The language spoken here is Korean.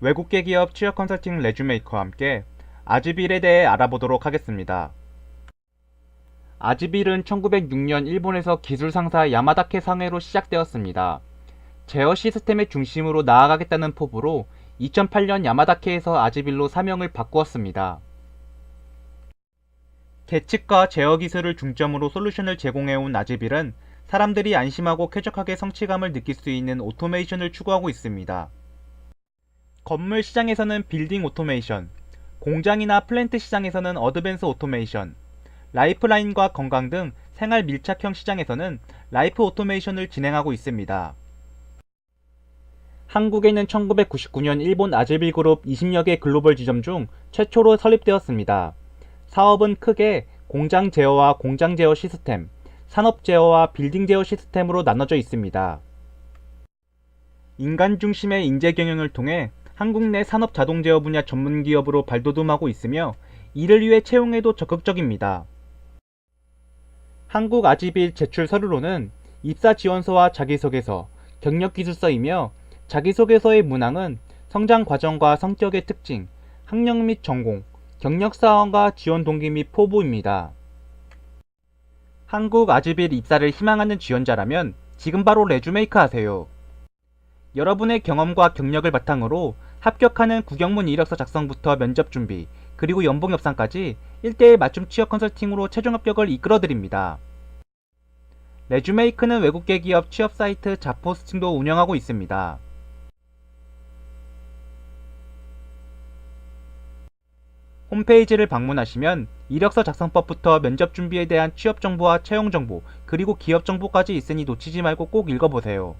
외국계 기업 취업 컨설팅 레주메이커와 함께 아즈빌에 대해 알아보도록 하겠습니다. 아즈빌은 1906년 일본에서 기술 상사 야마다케 상해로 시작되었습니다. 제어 시스템의 중심으로 나아가겠다는 포부로 2008년 야마다케에서 아즈빌로 사명을 바꾸었습니다. 계측과 제어 기술을 중점으로 솔루션을 제공해온 아즈빌은 사람들이 안심하고 쾌적하게 성취감을 느낄 수 있는 오토메이션을 추구하고 있습니다. 건물 시장에서는 빌딩 오토메이션, 공장이나 플랜트 시장에서는 어드밴스 오토메이션, 라이프라인과 건강 등 생활 밀착형 시장에서는 라이프 오토메이션을 진행하고 있습니다. 한국에는 1999년 일본 아즈빌 그룹 20여 개 글로벌 지점 중 최초로 설립되었습니다. 사업은 크게 공장 제어와 공장 제어 시스템, 산업 제어와 빌딩 제어 시스템으로 나눠져 있습니다. 인간 중심의 인재 경영을 통해 한국 내 산업 자동 제어 분야 전문 기업으로 발돋움하고 있으며 이를 위해 채용에도 적극적입니다. 한국 아지빌 제출 서류로는 입사 지원서와 자기소개서, 경력 기술서이며 자기소개서의 문항은 성장 과정과 성격의 특징, 학력 및 전공, 경력 사원과 지원 동기 및 포부입니다. 한국 아지빌 입사를 희망하는 지원자라면 지금 바로 레주메이크 하세요. 여러분의 경험과 경력을 바탕으로 합격하는 국영문 이력서 작성부터 면접 준비, 그리고 연봉 협상까지 1대1 맞춤 취업 컨설팅으로 최종 합격을 이끌어드립니다. 레주메이크는 외국계 기업 취업 사이트 자포스팅도 운영하고 있습니다. 홈페이지를 방문하시면 이력서 작성법부터 면접 준비에 대한 취업 정보와 채용 정보, 그리고 기업 정보까지 있으니 놓치지 말고 꼭 읽어보세요.